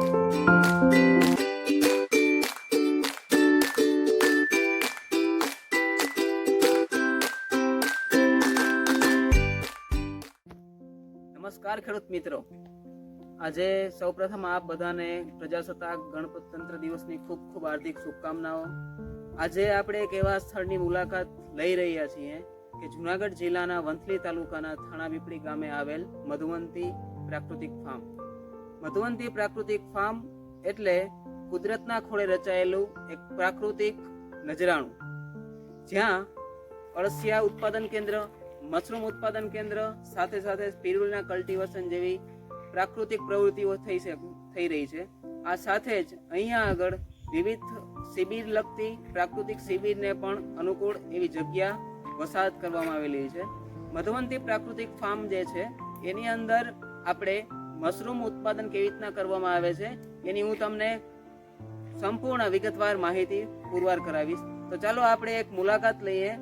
નમસ્કાર ખેડૂત મિત્રો. આજે સૌપ્રથમ આપ બધાને પ્રજાસત્તાક ગણપત તંત્ર દિવસની ખૂબ ખૂબ હાર્દિક શુભકામનાઓ. આજે આપણે એક એવા સ્થળની મુલાકાત લઈ રહ્યા છીએ કે જુનાગઢ જિલ્લાના વંથલી તાલુકાના થાણાપીપળી ગામે આવેલ મધુવંતી પ્રાકૃતિક ફાર્મ. મધુવંતી પ્રાકૃતિક ફાર્મ એટલે કુદરતના ખોળે રચાયેલું એક પ્રાકૃતિક નજરાણું. જ્યાં અળસિયા ઉત્પાદન કેન્દ્ર, મશરૂમ ઉત્પાદન કેન્દ્ર, સાથે સાથે પિરુલના કલ્ટિવેશન જેવી પ્રાકૃતિક પ્રવૃત્તિઓ થઈ થઈ રહી છે. આ સાથે જ અહીંયા આગળ વિવિધ શિબિર લગતી પ્રાકૃતિક શિબિરને પણ અનુકૂળ એવી જગ્યા વસાહત કરવામાં આવેલી છે. મધુવંતી પ્રાકૃતિક ફાર્મ જે છે, એની અંદર આપણે મશરૂમ ઉત્પાદન કેવી રીતના કરવામાં આવે છે, એની હું તમને સંપૂર્ણ વિગતવાર માહિતી પુરવાર કરાવીશ. તો ચાલો આપણે એક મુલાકાત લઈએ.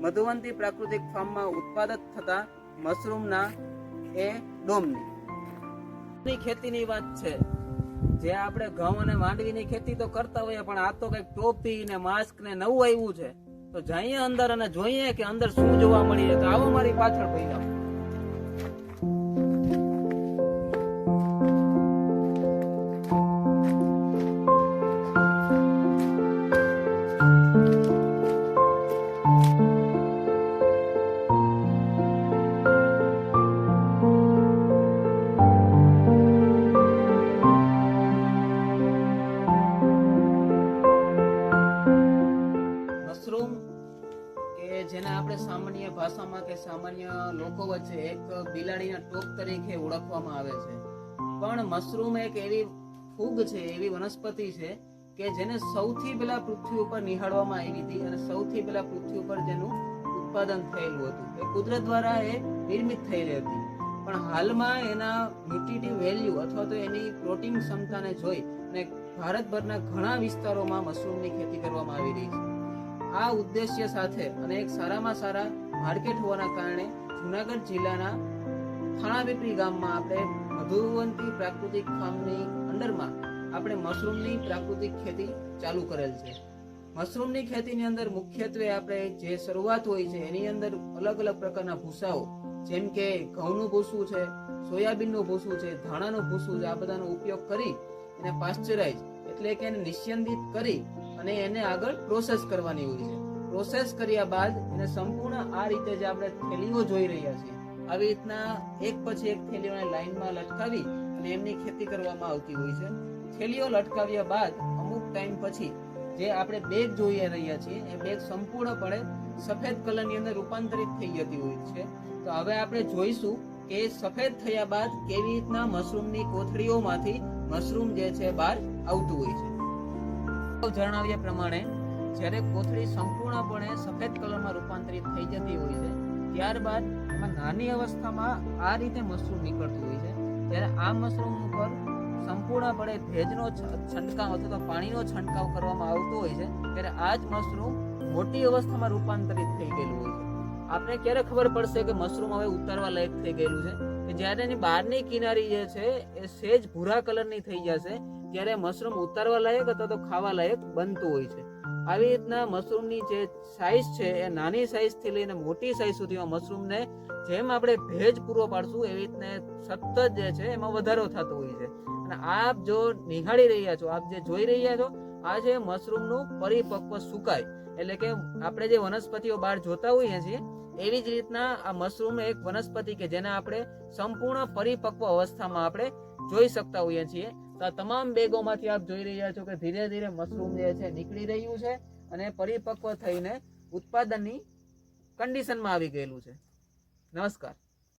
મધુવંતી પ્રાકૃતિક ફાર્મમાં ઉત્પાદક થતા મશરૂમના એ ડોમની. ખેતીની વાત છે. જે આપણે ઘઉં અને માંડવીની ખેતી તો કરતા હોઈએ, પણ આ તો કંઈક ટોપી ને માસ્ક ને નવું આવ્યું છે. તો જઈએ અંદર અને જોઈએ કે અંદર શું જોવા મળી તો આવો મારી પાછળ ભાઈ જેને આપણે સામાન્ય ભાષામાં કે સામાન્ય લોકો વચ્ચે એક બિલાડીના ટોપ તરીકે ઓળખવામાં આવે છે. પણ મશરૂમ એક એવી ફૂગ છે, એવી વનસ્પતિ છે કે જેને સૌથી પહેલા પૃથ્વી ઉપર નિહાળવામાં આવી હતી અને સૌથી પહેલા પૃથ્વી ઉપર જેનું ઉત્પાદન થયેલું હતું. એ કુદરત દ્વારા એ નિર્મિત થયેલી હતી. પણ હાલમાં એના ન્યુટ્રિટિવ વેલ્યુ અથવા તો એની પ્રોટીન ક્ષમતાને જોઈ અને ભારતભરના ઘણા વિસ્તારોમાં મશરૂમની ખેતી કરવામાં આવી રહી છે. આ ઉદ્દેશ્ય સાથે અને એક સારામાં સારા માર્કેટ હોવાના કારણે જુનાગઢ જિલ્લાના થાણાપીપળી ગામમાં આપણે મધુવંતી પ્રાકૃતિક ફાર્મની અંડરમાં આપણે મશરૂમની પ્રાકૃતિક ખેતી ચાલુ કરેલ છે. મશરૂમની ખેતીની અંદર મુખ્યત્વે આપણે જે શરૂઆત હોય છે એની અંદર અલગ અલગ પ્રકારના ભૂસાઓ, જેમ કે ઘઉંનું ભૂસું છે, સોયાબીનનું ભૂસું છે, ધાણાનું ભૂસું છે, આ બધાનો ઉપયોગ કરી એને પાસ્ચરાઇઝ એટલે કે એને નિશ્યંદિત કરી અને એને આગળ પ્રોસેસ કરવાની હોય છે. પ્રોસેસ કર્યા બાદ એને સંપૂર્ણ આ રીતે જે આપણે થેલીઓ જોઈ રહ્યા છીએ. આવી રીતના એક પછી એક થેલીઓને લાઈનમાં લટકાવી અને એમની ખેતી કરવામાં આવતી હોય છે. થેલીઓ લટકાવ્યા બાદ અમુક ટાઈમ પછી જે આપણે બેગ જોઈ રહ્યા છીએ, એ બેગ સંપૂર્ણપણે સફેદ કલરની અંદર રૂપાંતરિત થઈ જતી હોય છે. તો હવે આપણે જોઈશું કે સફેદ થયા બાદ કેવી રીતના મશરૂમની કોથળીઓમાંથી મશરૂમ જે છે બહાર આવતું હોય છે. જણાવ્યા પ્રમાણે, જ્યારે કોથળી સંપૂર્ણપણે સફેદ કલરમાં રૂપાંતરિત થઈ જતી હોય છે, ત્યારબાદ એમાં નાની અવસ્થામાં આ રીતે મશરૂમ નીકળતું હોય છે. ત્યારે આ મશરૂમ ઉપર સંપૂર્ણપણે ભેજનો છંટકાવ અથવા તો પાણીનો છંટકાવ કરવામાં આવતો હોય છે, ત્યારે આ જ મશરૂમ મોટી અવસ્થામાં રૂપાંતરિત થઈ ગયેલું હોય છે. આપણે ક્યારે ખબર પડશે કે મશરૂમ હવે ઉતારવા લાયક થઈ ગયેલું છે? જ્યારે એની બહારની કિનારી જે છે, એ સેજ ભૂરા કલરની થઈ જશે, ત્યારે મશરૂમ ઉતારવા લાયક અથવા તો ખાવા લાયક બનતું હોય છે. આવી રીતના મશરૂમની જે સાઇઝ છે, એ નાની સાઇઝથી લઈને મોટી સાઇઝ સુધીમાં મશરૂમને જેમ આપણે ભેજ પૂરો પાડશું, એવી રીતને સતત જે છે, એમાં વધારો થતો હોય છે. અને આપ જો નિહાળી રહ્યા છો, આપ જે જોઈ રહ્યા છો, આ છે મશરૂમનું પરિપક્વ સુકાય, એટલે કે આપણે જે વનસ્પતિઓ બહાર જોતા હોઈએ છીએ એવી જ રીતના આ મશરૂમ એક વનસ્પતિ કે જેને આપણે સંપૂર્ણ પરિપક્વ અવસ્થામાં આપણે જોઈ શકતા હોઈએ છીએ. તો આ તમામ બેગોમાંથી આપ જોઈ રહ્યા છો કે ધીરે ધીરે મશરૂમ જે છે નીકળી રહ્યું છે અને પરિપક્વ થઈને ઉત્પાદનની કન્ડિશનમાં આવી ગયેલું છે. નમસ્કાર.